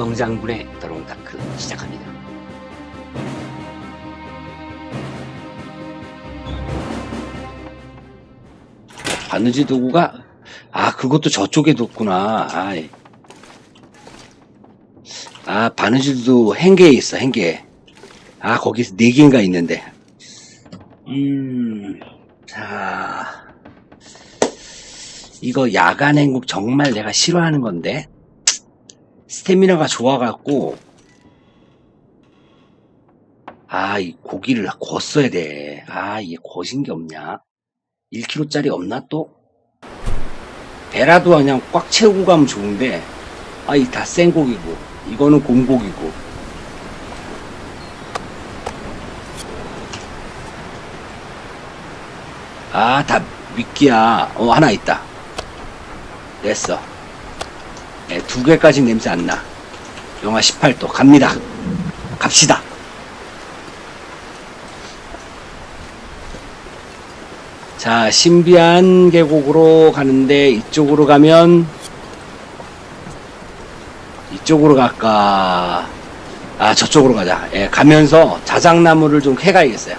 영장군의 더롱다크 시작합니다. 바느지 도구가 아 그것도 저쪽에 뒀구나. 아이. 아 바느지도 행계에 있어 행계. 아 거기서 네 개인가 있는데. 음. 자. 이거 야간 행국 정말 내가 싫어하는 건데. 스태미나가 좋아갖고 아 이 고기를 구웠어야 돼. 아 이게 구워진 게 없냐? 1kg짜리 없나 또? 배라도 그냥 꽉 채우고 가면 좋은데 아 이 다 생고기고 이거는 곰고기고 아 다 미끼야 어 하나 있다 됐어 네, 두 개까지 냄새 안 나. 영하 18도 갑니다. 갑시다. 자, 신비한 계곡으로 가는데 이쪽으로 가면 이쪽으로 갈까? 아, 저쪽으로 가자. 예, 가면서 자작나무를 좀 캐가야겠어요.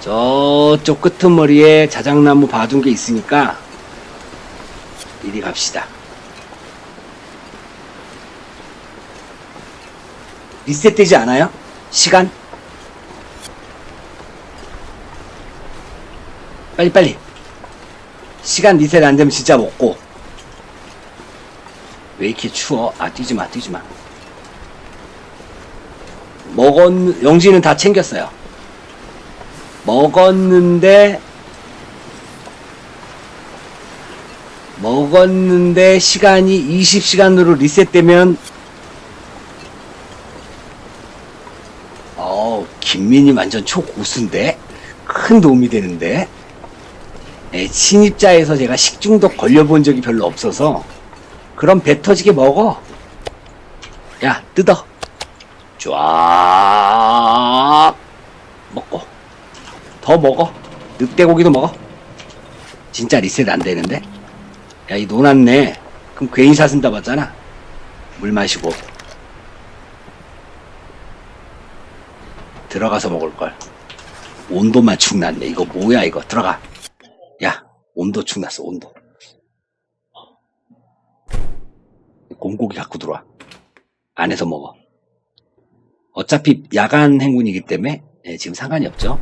저쪽 끄트머리에 자작나무 봐둔 게 있으니까 이리 갑시다. 리셋되지 않아요? 시간? 빨리빨리. 시간 리셋 안 되면 진짜 먹고. 왜 이렇게 추워? 아, 뛰지 마, 뛰지 마. 먹었, 영지는 다 챙겼어요. 먹었는데, 먹었는데 시간이 20시간으로 리셋되면 어 김민이 완전 초고수인데? 큰 도움이 되는데? 예, 신입자에서 제가 식중독 걸려본 적이 별로 없어서 그럼 배 터지게 먹어. 야 뜯어. 쫙 먹고. 더 먹어. 늑대고기도 먹어. 진짜 리셋 안 되는데 야, 이 노났네. 그럼 괜히 사신다 봤잖아. 물 마시고. 들어가서 먹을걸. 온도만 축났네. 이거 뭐야, 이거. 들어가. 야, 온도 축났어, 온도. 곰고기 갖고 들어와. 안에서 먹어. 어차피 야간 행군이기 때문에 예, 지금 상관이 없죠.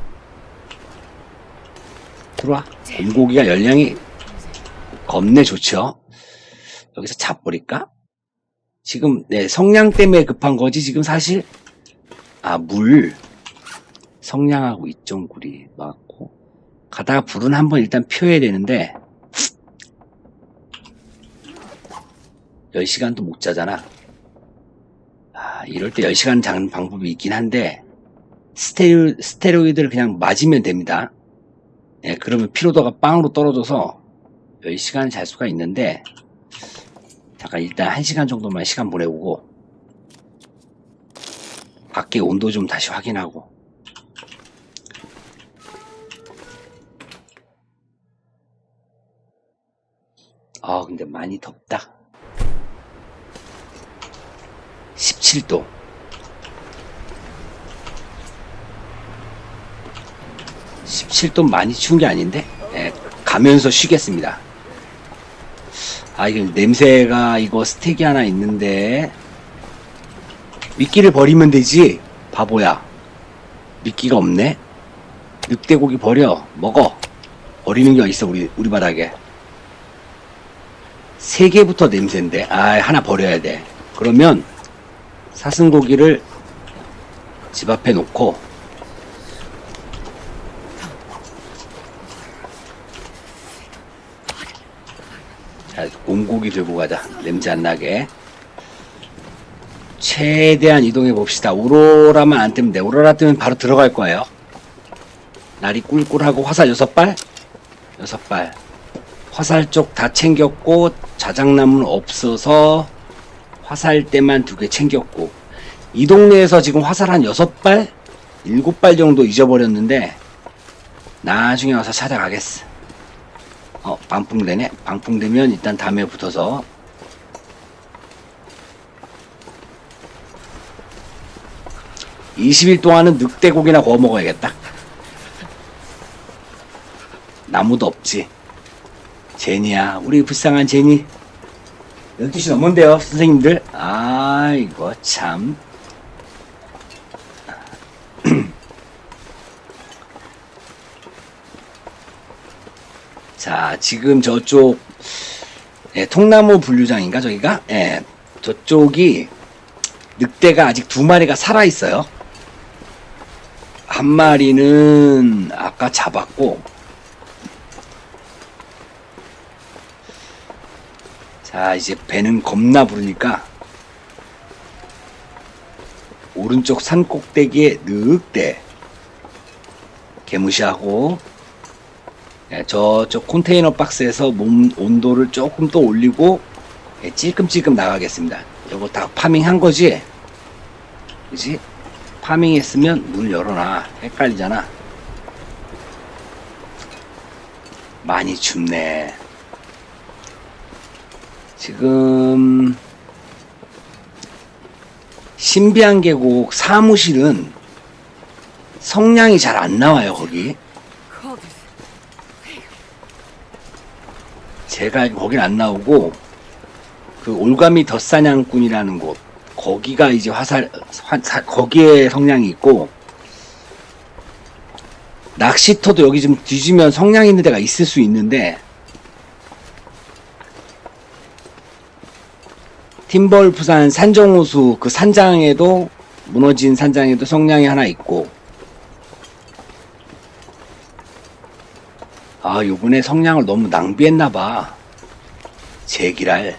들어와. 곰고기가 열량이 겁내 좋죠. 여기서 잡버릴까? 지금 네, 성냥 때문에 급한 거지 지금 사실 아 물 성냥하고 이점구리 맞고 가다가 불은 한번 일단 피워야 되는데 10시간도 못 자잖아. 아, 이럴 때 10시간 자는 방법이 있긴 한데 스테로, 스테로이드를 그냥 맞으면 됩니다. 네, 그러면 피로도가 빵으로 떨어져서 10시간 잘 수가 있는데 잠깐 일단 1시간 정도만 시간 보내고 밖에 온도 좀 다시 확인하고. 아 근데 많이 덥다. 17도. (17도) 많이 추운 게 아닌데 예, 가면서 쉬겠습니다 아, 이게 냄새가 이거 스테이크 하나 있는데. 미끼를 버리면 되지. 바보야. 미끼가 없네. 늑대고기 버려. 먹어. 버리는 게 어딨어 우리 우리 바닥에. 세 개부터 냄새인데. 아 하나 버려야 돼. 그러면 사슴고기를 집 앞에 놓고 곰고기 들고 가자. 냄새 안 나게. 최대한 이동해 봅시다. 오로라만 안 뜨면 돼. 오로라 뜨면 바로 들어갈 거예요. 날이 꿀꿀하고 화살 여섯 발? 여섯 발. 화살 쪽 다 챙겼고, 자작나무는 없어서 화살 때만 두 개 챙겼고, 이 동네에서 지금 화살 한 여섯 발? 일곱 발 정도 잊어버렸는데, 나중에 와서 찾아가겠어. 어, 방풍되네. 방풍되면 일단 담에 붙어서 20일 동안은 늑대고기나 구워 먹어야겠다. 나무도 없지. 제니야, 우리 불쌍한 제니. 12시 넘은데요, 선생님들. 아, 이거 참. 자, 지금 저쪽, 예, 통나무 분류장인가, 저기가? 예, 저쪽이 늑대가 아직 두 마리가 살아 있어요. 한 마리는 아까 잡았고, 자, 이제 배는 겁나 부르니까, 오른쪽 산 꼭대기에 늑대, 개무시하고, 예, 저쪽 컨테이너 박스에서 몸 온도를 조금 더 올리고, 예, 찔끔찔끔 나가겠습니다. 요거 다 파밍 한 거지? 그지? 파밍 했으면 문 열어놔. 헷갈리잖아. 많이 춥네. 지금, 신비한 계곡 사무실은 성량이 잘 안 나와요, 거기. 제가 알기로 거긴 안 나오고, 그 올가미 덧사냥꾼이라는 곳, 거기가 이제 화살, 화, 사- 거기에 성량이 있고, 낚시터도 여기 좀 뒤지면 성량 있는 데가 있을 수 있는데, 팀벌프산 산정호수 그 산장에도, 무너진 산장에도 성량이 하나 있고, 아, 요번에 성량을 너무 낭비했나봐. 제기랄.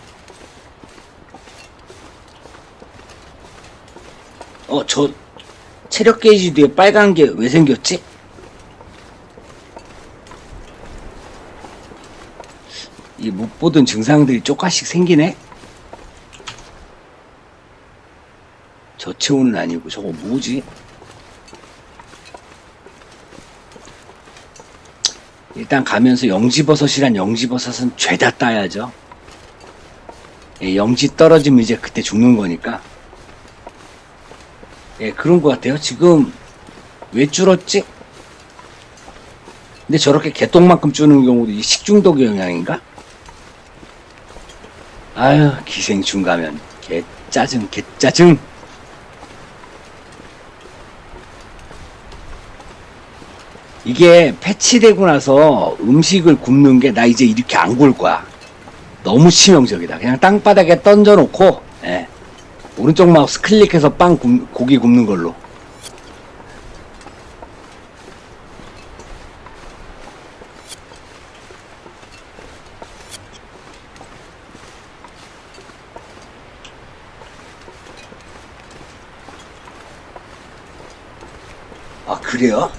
어, 저, 체력 게이지 뒤에 빨간 게 왜 생겼지? 이 못 보던 증상들이 조금씩 생기네? 저체온은 아니고 저거 뭐지? 일단 가면서 영지버섯이란 영지버섯은 죄다 따야죠. 예, 영지 떨어지면 이제 그때 죽는 거니까. 예, 그런 것 같아요. 지금 왜 줄었지? 근데 저렇게 개똥만큼 주는 경우도 이 식중독 영향인가? 아유, 기생충 가면 개 짜증, 개 짜증. 이게 패치되고 나서 음식을 굽는 게 나 이제 이렇게 안 구울 거야. 너무 치명적이다. 그냥 땅바닥에 던져놓고, 예. 오른쪽 마우스 클릭해서 빵 굽- 고기 굽는 걸로. 아, 그래요?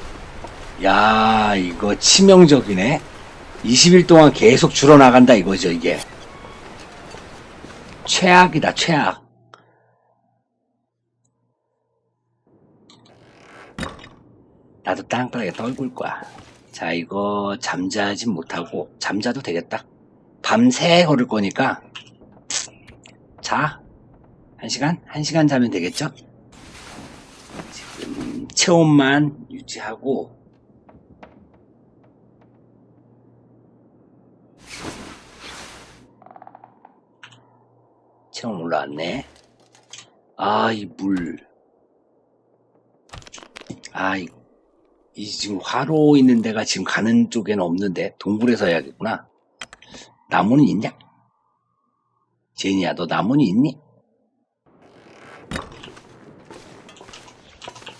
야, 이거 치명적이네. 20일 동안 계속 줄어나간다 이거죠, 이게. 최악이다, 최악. 나도 땅바닥에 떨굴 거야. 자, 이거 잠자진 못하고, 잠자도 되겠다. 밤새 걸을 거니까, 자. 한 시간? 한 시간 자면 되겠죠? 지금 체온만 유지하고, 체온 올라왔네. 아, 이 물. 아, 이, 이 지금 화로 있는 데가 지금 가는 쪽에는 없는데 동굴에서 해야겠구나. 나무는 있냐? 제니야, 너 나무는 있니?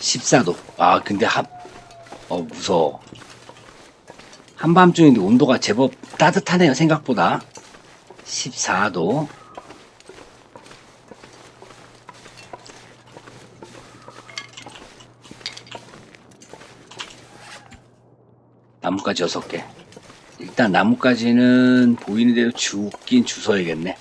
14도. 아, 근데 한, 어, 무서워. 한밤중인데 온도가 제법 따뜻하네요, 생각보다. 14도. 나뭇가지 6개. 일단 나뭇가지는 보이는 대로 죽긴 주워야겠네.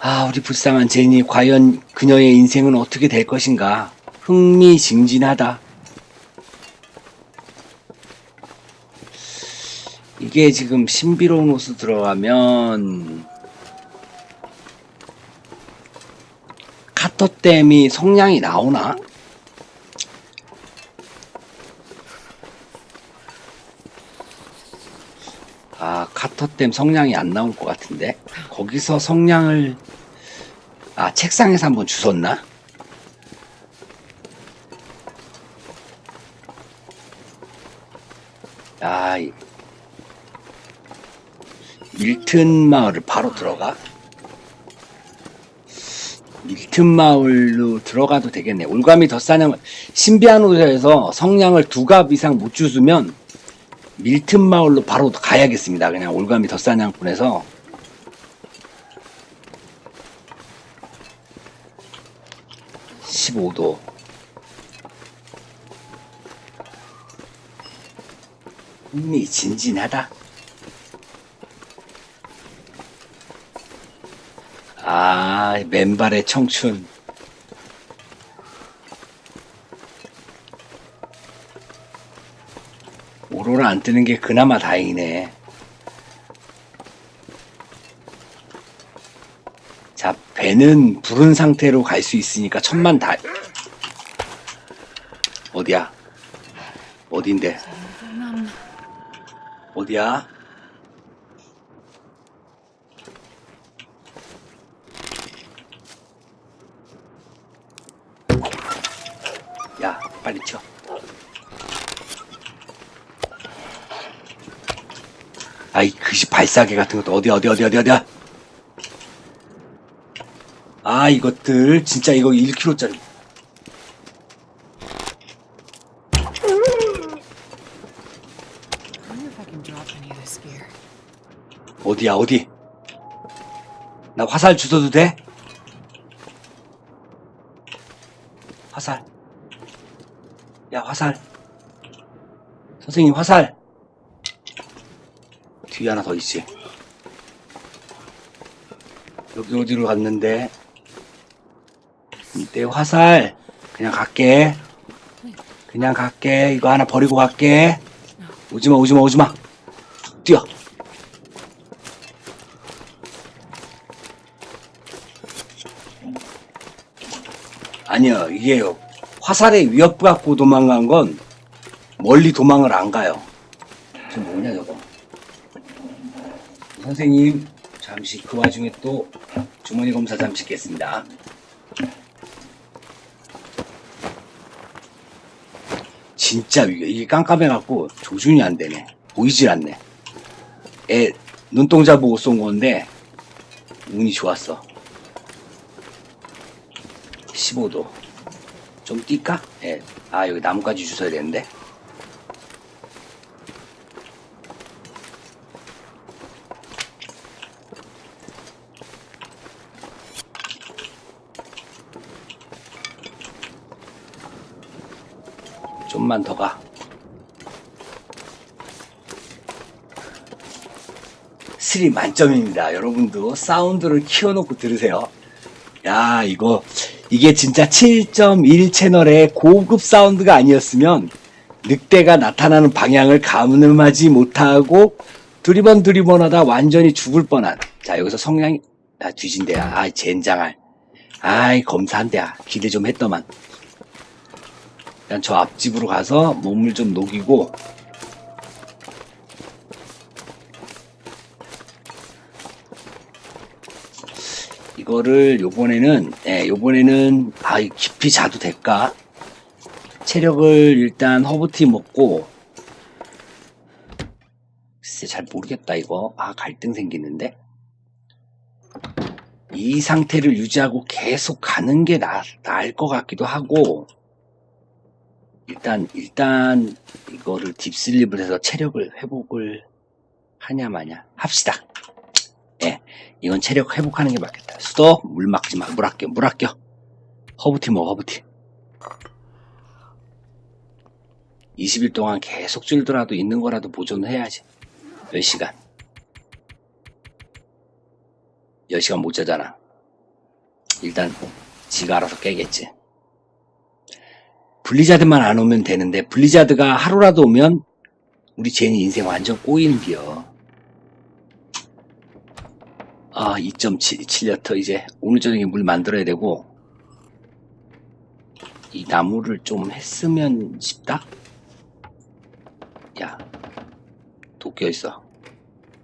아, 우리 불쌍한 제니, 과연 그녀의 인생은 어떻게 될 것인가? 흥미진진하다. 이게 지금 신비로운 옷을 들어가면 카터댐이 성량이 나오나? 아, 카터댐 성량이 안 나올 것 같은데? 거기서 성량을, 아, 책상에서 한번 주웠나? 아, 이- 밀튼 마을을 바로 들어가? 밀튼 마을로 들어가도 되겠네. 올가미 덧사냥 신비한 호수에서 성량을 두 갑 이상 못 주수면 밀튼 마을로 바로 가야겠습니다. 그냥 올가미 덧사냥꾼에서 15도 흥미 진진하다. 아, 맨발의 청춘. 오로라 안 뜨는 게 그나마 다행이네. 자, 배는 부른 상태로 갈 수 있으니까 천만 다. 어디야? 어딘데? 어디야? 야, 빨리 튀어. 아이, 그시 발사계 같은 것도 어디, 어디, 어디, 어디, 어디야? 아, 이것들, 진짜 이거 1kg짜리. wonder if I can drop any of this gear. 어디야, 어디? 나 화살 주워도 돼? 화살. 야, 화살. 선생님, 화살. 뒤에 하나 더 있지. 여기 어디로 갔는데? 내 화살. 그냥 갈게. 그냥 갈게. 이거 하나 버리고 갈게. 오지마, 오지마, 오지마. 뛰어. 아니요, 이게 화살의 위협 갖고 도망간 건 멀리 도망을 안 가요. 저 뭐냐, 저거. 선생님, 잠시 그 와중에 또 주머니 검사 잠시 겠습니다. 진짜 위에 이게 깜깜해갖고 조준이 안 되네. 보이질 않네. 애 눈동자 보고 쏜 건데 운이 좋았어. 15도. 좀 뛸까? 예. 아, 여기 나뭇가지 주워야 되는데. 좀만 더 가. 스리 만점입니다. 여러분도 사운드를 키워놓고 들으세요. 야, 이거, 이게 진짜 7.1 채널의 고급 사운드가 아니었으면 늑대가 나타나는 방향을 가늠하지 못하고 두리번 두리번 하다 완전히 죽을 뻔한. 자, 여기서 성량이, 아, 뒤진대야. 아, 젠장할. 아이, 검사한대야. 기대 좀 했더만. 일단 저 앞집으로 가서 몸을 좀 녹이고, 이거를 요번에는 예, 요번에는 아이 깊이 자도 될까? 체력을 일단 허브티 먹고. 글쎄 잘 모르겠다 이거. 아 갈등 생기는데? 이 상태를 유지하고 계속 가는 게 나, 나을 것 같기도 하고 일단 일단 이거를 딥슬립을 해서 체력을 회복을 하냐 마냐 합시다 예, 이건 체력 회복하는 게 맞겠다. 수도 물 막지 마. 물 아껴, 물 아껴. 허브티 먹어, 허브티. 20일 동안 계속 줄더라도 있는 거라도 보존을 해야지. 몇 시간? 10시간 못 자잖아. 일단 지가 알아서 깨겠지. 블리자드만 안 오면 되는데 블리자드가 하루라도 오면 우리 제니 인생 완전 꼬이는 기여. 아, 2.7리터 이제 오늘 저녁에 물 만들어야 되고 이 나무를 좀 했으면 싶다? 야, 도끼 있어.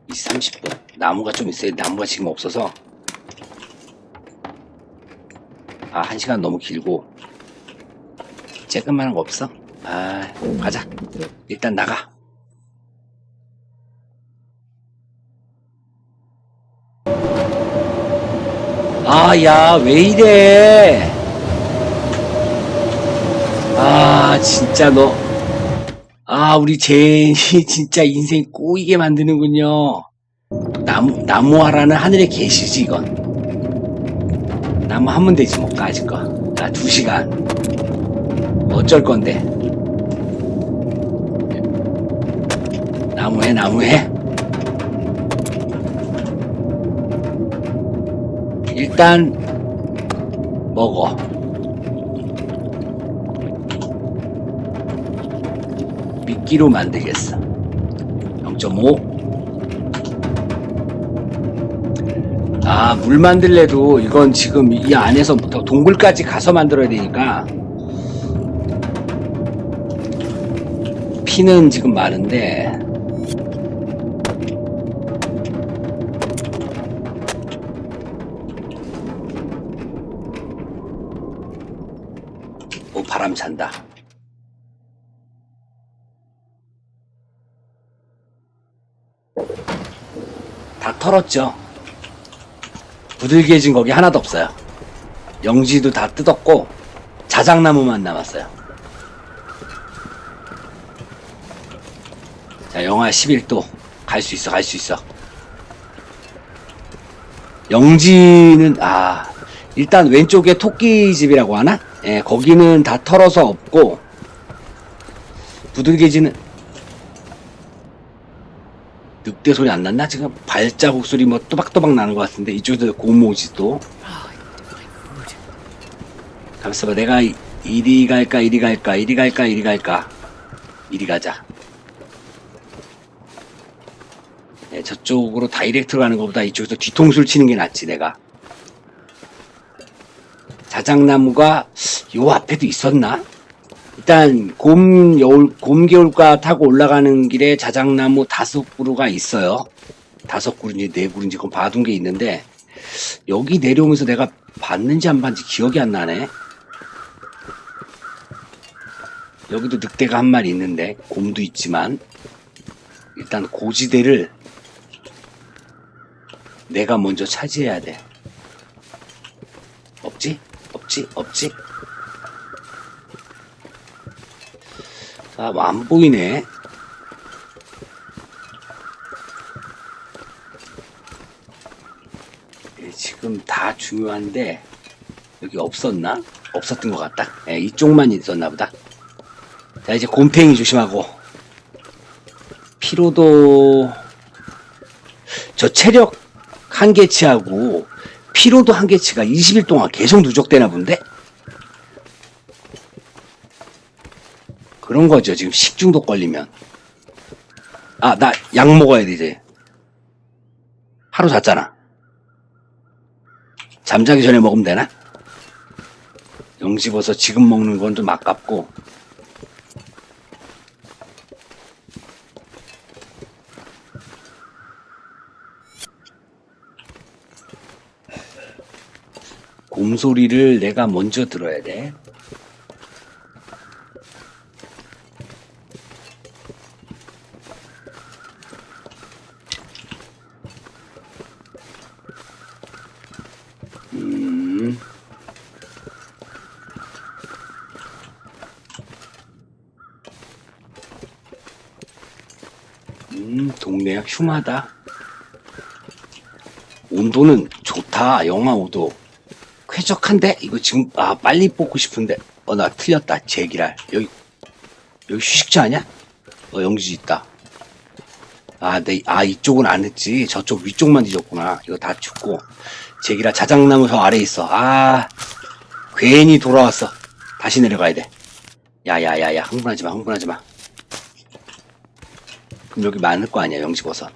2, 30분. 나무가 좀 있어야 나무가 지금 없어서. 아, 한 시간 너무 길고. 쬐끔만한 거 없어? 아, 가자. 일단 나가. 아, 야, 왜 이래? 아, 진짜 너. 아, 우리 제인이 진짜 인생 꼬이게 만드는군요. 나무, 나무하라는 하늘에 계시지, 이건. 나무 하면 되지, 뭐, 까짓 거. 아, 두 시간. 어쩔 건데. 나무해, 나무해. 일단, 먹어. 미끼로 만들겠어. 0.5. 아, 물 만들래도 이건 지금 이 안에서부터 동굴까지 가서 만들어야 되니까 피는 지금 많은데 오 바람 찬다. 다 털었죠. 부들개진 거기 하나도 없어요. 영지도 다 뜯었고 자작나무만 남았어요. 자, 영하 11도 갈 수 있어, 갈 수 있어. 영지는 아 일단 왼쪽에 토끼집이라고 하나? 예, 거기는 다 털어서 없고 부들개지는 늑대 소리 안 났나? 지금 발자국 소리 뭐 또박또박 나는 것 같은데 이쪽에도 고모지 또 I need to find food. 가만있어봐 내가 이- 이리 갈까 이리 갈까 이리 갈까 이리 갈까 이리 가자 네, 저쪽으로 다이렉트로 가는 것보다 이쪽에서 뒤통수를 치는 게 낫지 내가 자작나무가 요 앞에도 있었나? 일단 곰 여울 곰 겨울가 타고 올라가는 길에 자작나무 다섯 그루가 있어요. 다섯 그루인지 네 그루인지 그건 봐둔 게 있는데 여기 내려오면서 내가 봤는지 안 봤는지 기억이 안 나네. 여기도 늑대가 한 마리 있는데 곰도 있지만 일단 고지대를 내가 먼저 차지해야 돼. 없지? 없지? 없지? 아, 뭐안 보이네. 예, 지금 다 중요한데, 여기 없었나? 없었던 것 같다. 예, 이쪽만 있었나 보다. 자, 이제 곰팽이 조심하고. 피로도, 저 체력 한계치하고, 피로도 한계치가 20일 동안 계속 누적되나 본데? 그런 거죠. 지금 식중독 걸리면. 아, 나 약 먹어야 돼, 이제. 하루 잤잖아. 잠자기 전에 먹으면 되나? 영집어서 지금 먹는 건 좀 아깝고. 곰소리를 내가 먼저 들어야 돼. 음. 음, 동네가 흉하다. 온도는 좋다. 영하 5도. 쾌적한데? 이거 지금, 아, 빨리 뽑고 싶은데. 어, 나 틀렸다. 제기랄. 여기, 여기 휴식처 아니야? 어, 영지 있다. 아, 내, 아, 이쪽은 안 했지. 저쪽 위쪽만 뒤졌구나. 이거 다 죽고. 제기라 자작나무 저 아래에 있어. 아, 괜히 돌아왔어. 다시 내려가야 돼. 야, 야, 야, 야, 흥분하지 마, 흥분하지 마. 그럼 여기 많을 거 아니야, 영지버섯.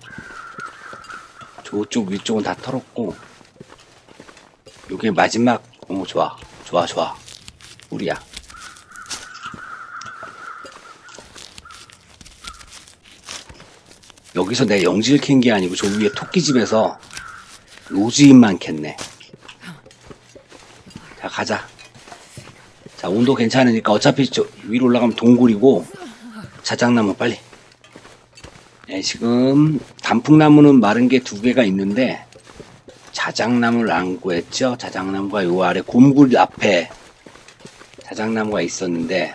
저쪽 위쪽은 다 털었고. 여기 마지막 오 좋아. 좋아 좋아. 우리야. 여기서 내 영지를 캔 게 아니고 저 위에 토끼집에서 로즈잎만 캤네. 자 가자. 자 온도 괜찮으니까 어차피 저 위로 올라가면 동굴이고 자작나무 빨리. 네, 지금 단풍나무는 마른 게 두 개가 있는데 자작나무를 안 구했죠. 자작나무가 요 아래 곰굴 앞에 자작나무가 있었는데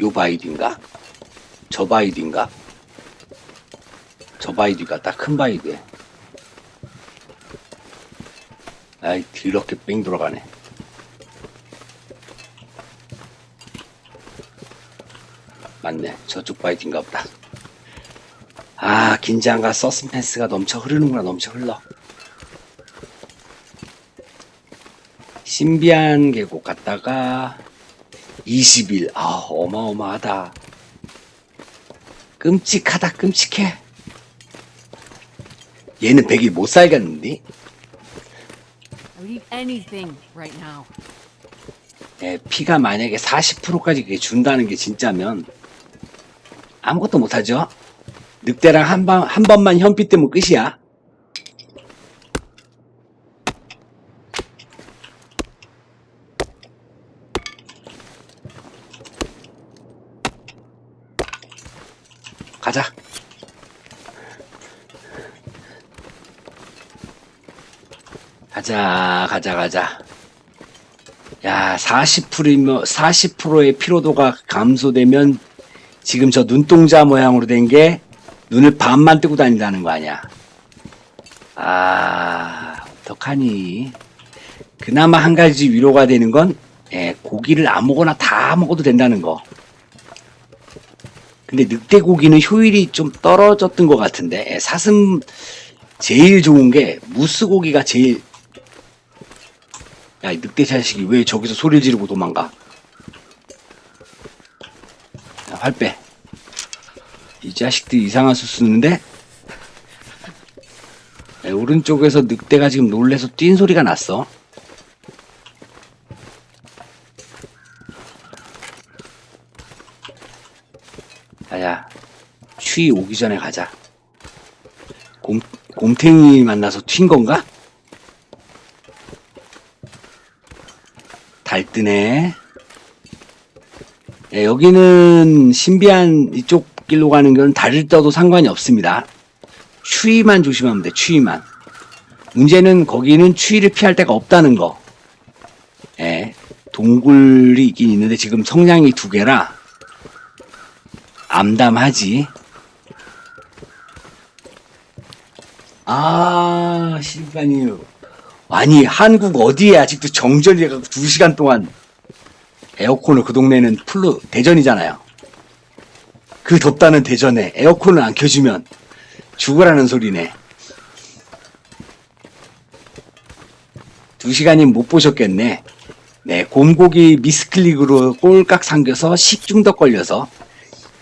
요 바이디인가? 저 바이디인가? 저 바이디 같다. 큰 바이디. 아이, 더럽게 뺑 돌아가네. 맞네. 저쪽 바이디인가 보다. 아, 긴장과 서스펜스가 넘쳐 흐르는구나. 넘쳐 흘러. 신비한 계곡 갔다가 20일. 아, 어마어마하다. 끔찍하다, 끔찍해. 얘는 100일 못 살겠는데? Now. 예, 피가 만약에 40%까지 그게 준다는 게 진짜면 아무것도 못하죠? 늑대랑 한, 번, 한 번만 현피 뜨면 끝이야. 가자. 가자, 가자, 가자. 야, 40%이면, 40%의 피로도가 감소되면 지금 저 눈동자 모양으로 된 게 눈을 반만 뜨고 다닌다는 거 아니야. 아, 어떡하니. 그나마 한 가지 위로가 되는 건, 예, 고기를 아무거나 다 먹어도 된다는 거. 근데 늑대 고기는 효율이 좀 떨어졌던 것 같은데, 예, 사슴 제일 좋은 게 무스 고기가 제일 야, 이 늑대 자식이 왜 저기서 소리를 지르고 도망가? 야, 활 빼. 이 자식들 이상한 수 쓰는데? 야, 오른쪽에서 늑대가 지금 놀래서 뛴 소리가 났어. 야야, 추위 오기 전에 가자. 곰, 곰탱이 만나서 튄 건가? 달뜨네. 예, 여기는 신비한 이쪽 길로 가는 건 달을 떠도 상관이 없습니다. 추위만 조심하면 돼, 추위만. 문제는 거기는 추위를 피할 데가 없다는 거. 예, 동굴이 있긴 있는데 지금 성냥이 두 개라 암담하지. 아, 신기하네요. 아니 한국 어디에 아직도 정전이 해갖고 2시간 동안 에어컨을 그 동네는 풀로 대전이잖아요. 그 덥다는 대전에 에어컨을 안 켜주면 죽으라는 소리네. 2시간이면 못 보셨겠네. 네, 곰고기 미스클릭으로 꼴깍 삼겨서 식중독 걸려서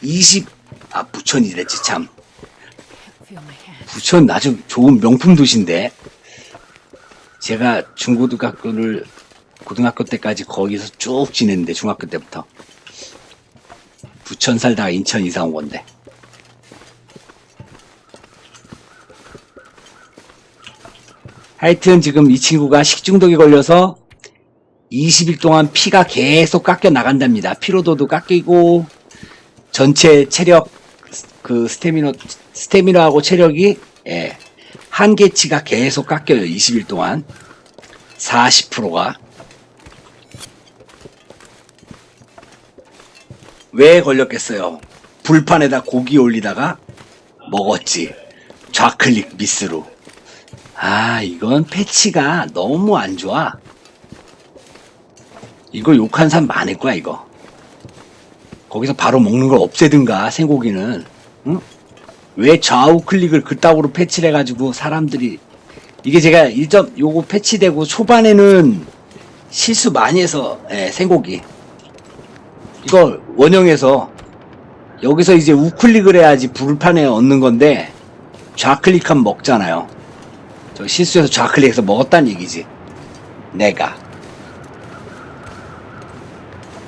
20, 아, 부천이랬지, 참. 부천 아주 좋은 명품 도시인데 제가 중고등학교를 고등학교 때까지 거기서 쭉 지냈는데 중학교 때부터 부천 살다가 인천 이사 온 건데 하여튼 지금 이 친구가 식중독에 걸려서 20일 동안 피가 계속 깎여 나간답니다. 피로도도 깎이고 전체 체력 그 스태미너 스태미너하고 체력이 예, 한계치가 계속 깎여요. 20일 동안 40%가 왜 걸렸겠어요? 불판에다 고기 올리다가 먹었지. 좌클릭 미스로. 아, 이건 패치가 너무 안 좋아. 이거 욕한 사람 많을 거야, 이거. 거기서 바로 먹는 걸 없애든가, 생고기는. 응? 왜 좌우 클릭을 그따구로 패치를 해가지고 사람들이 이게 제가 1점 요거 패치되고 초반에는 실수 많이 해서 예, 생고기 이거 원형에서 여기서 이제 우클릭을 해야지 불판에 얻는 건데 좌클릭하면 먹잖아요. 저 실수해서 좌클릭해서 먹었다는 얘기지. 내가.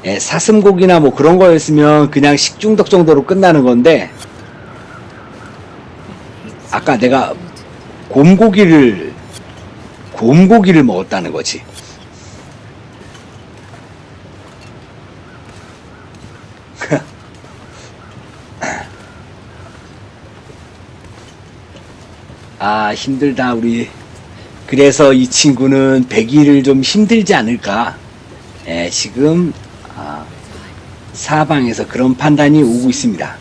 예, 사슴고기나 뭐 그런 거였으면 그냥 식중독 정도로 끝나는 건데 아까 내가 곰고기를 곰고기를 먹었다는 거지. 아 힘들다 우리. 그래서 이 친구는 100일을 좀 힘들지 않을까? 예, 지금 아, 사방에서 그런 판단이 오고 있습니다.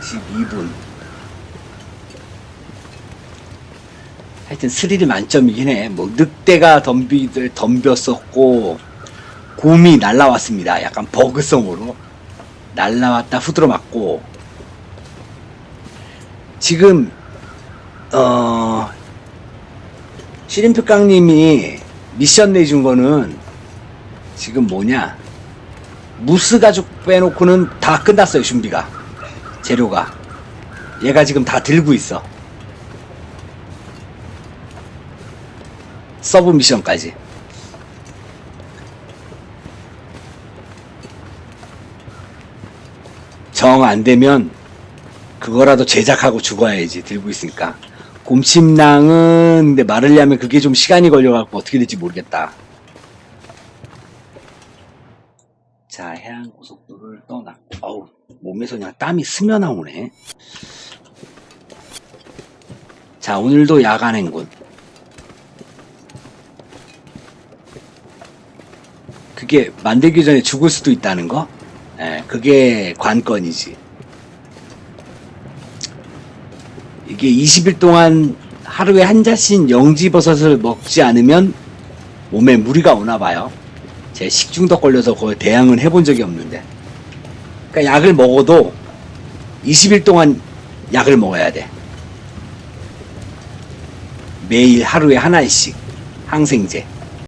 12분. 하여튼 스릴이 만점이긴 해 뭐 늑대가 덤비, 덤볐었고 곰이 날라왔습니다. 약간 버그성으로. 날라왔다 후드러 맞고 지금 어 시림프깡님이 미션 내준 거는 지금 뭐냐? 무스 가죽 빼놓고는 다 끝났어요 준비가. 재료가. 얘가 지금 다 들고 있어. 서브 미션까지. 정 안 되면 그거라도 제작하고 죽어야지 들고 있으니까. 곰침낭은 근데 마르려면 그게 좀 시간이 걸려갖고 어떻게 될지 모르겠다. 자 해안 고속도로를 떠났고 어우 몸에서 그냥 땀이 스며 나오네. 자 오늘도 야간 행군 그게 만들기 전에 죽을 수도 있다는 거? 예, 그게 관건이지 이게 20일 동안 하루에 한 잔씩 영지버섯을 먹지 않으면 몸에 무리가 오나 봐요. 제 식중독 걸려서 거의 대항은 해본 적이 없는데. 그러니까 약을 먹어도 20일 동안 약을 먹어야 돼. 매일 하루에 하나씩 항생제.